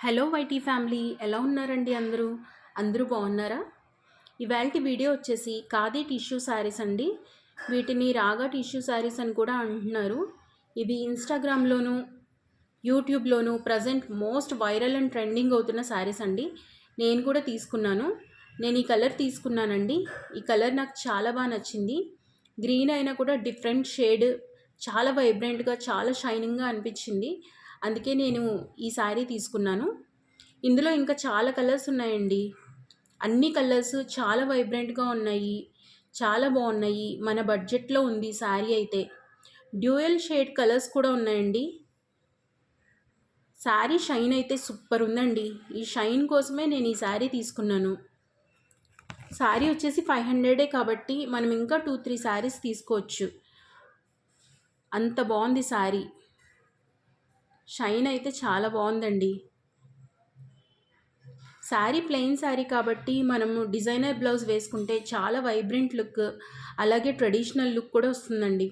Hello YT family ఎలా ఉన్నారండి అందరూ? అందరూ బాగున్నారా? ఇవాళ వీడియో వచ్చేసి ఖాదీ టిష్యూ శారీస్ అండి. వీటిని రాగా టిష్యూ శారీస్ అని కూడా అంటున్నారు. ఇవి ఇన్స్టాగ్రామ్లోను యూట్యూబ్లోను present most viral and trending అవుతున్న శారీస్ అండి. నేను కూడా తీసుకున్నాను. నేను ఈ కలర్ తీసుకున్నానండి. ఈ కలర్ నాకు చాలా బాగా నచ్చింది. గ్రీన్ అయినా కూడా డిఫరెంట్ షేడ్ చాలా వైబ్రెంట్గా చాలా షైనింగ్గా అనిపించింది. అందుకే నేను ఈ శారీ తీసుకున్నాను. ఇందులో ఇంకా చాలా కలర్స్ ఉన్నాయండి. అన్ని కలర్స్ చాలా వైబ్రెంట్గా ఉన్నాయి. చాలా బాగున్నాయి. మన బడ్జెట్లో ఉంది శారీ అయితే. డ్యూయల్ షేడ్ కలర్స్ కూడా ఉన్నాయండి. శారీ షైన్ అయితే సూపర్ ఉందండి. ఈ షైన్ కోసమే నేను ఈ శారీ తీసుకున్నాను. శారీ వచ్చేసి ఫైవ్ హండ్రెడే కాబట్టి మనం ఇంకా టూ త్రీ శారీస్ తీసుకోవచ్చు. అంత బాగుంది శారీ. షైన్ అయితే చాలా బాగుందండి. శారీ ప్లెయిన్ శారీ కాబట్టి మనము డిజైనర్ బ్లౌజ్ వేసుకుంటే చాలా వైబ్రెంట్ లుక్ అలాగే ట్రెడిషనల్ లుక్ కూడా వస్తుందండి.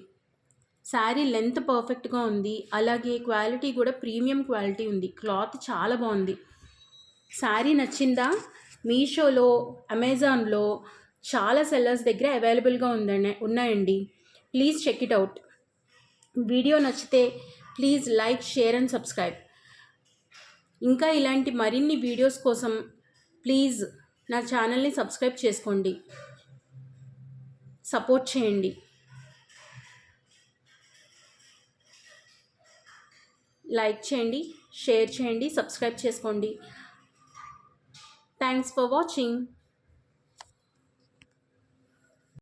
శారీ లెంత్ పర్ఫెక్ట్గా ఉంది అలాగే క్వాలిటీ కూడా ప్రీమియం క్వాలిటీ ఉంది క్లాత్ చాలా బాగుంది. శారీ నచ్చిందా? మీషోలో అమెజాన్లో చాలా సెల్లర్స్ దగ్గర అవైలబుల్గా ఉందండి ఉన్నాయండి. Please check it out video నచ్చితే please like share and subscribe. ఇంకా ఇలాంటి మరిన్ని వీడియోస్ కోసం ప్లీజ్ నా ఛానల్ని సబ్స్క్రైబ్ చేసుకోండి. సపోర్ట్ చేయండి. లైక్ చేయండి షేర్ చేయండి సబ్స్క్రైబ్ చేసుకోండి. Thanks for watching.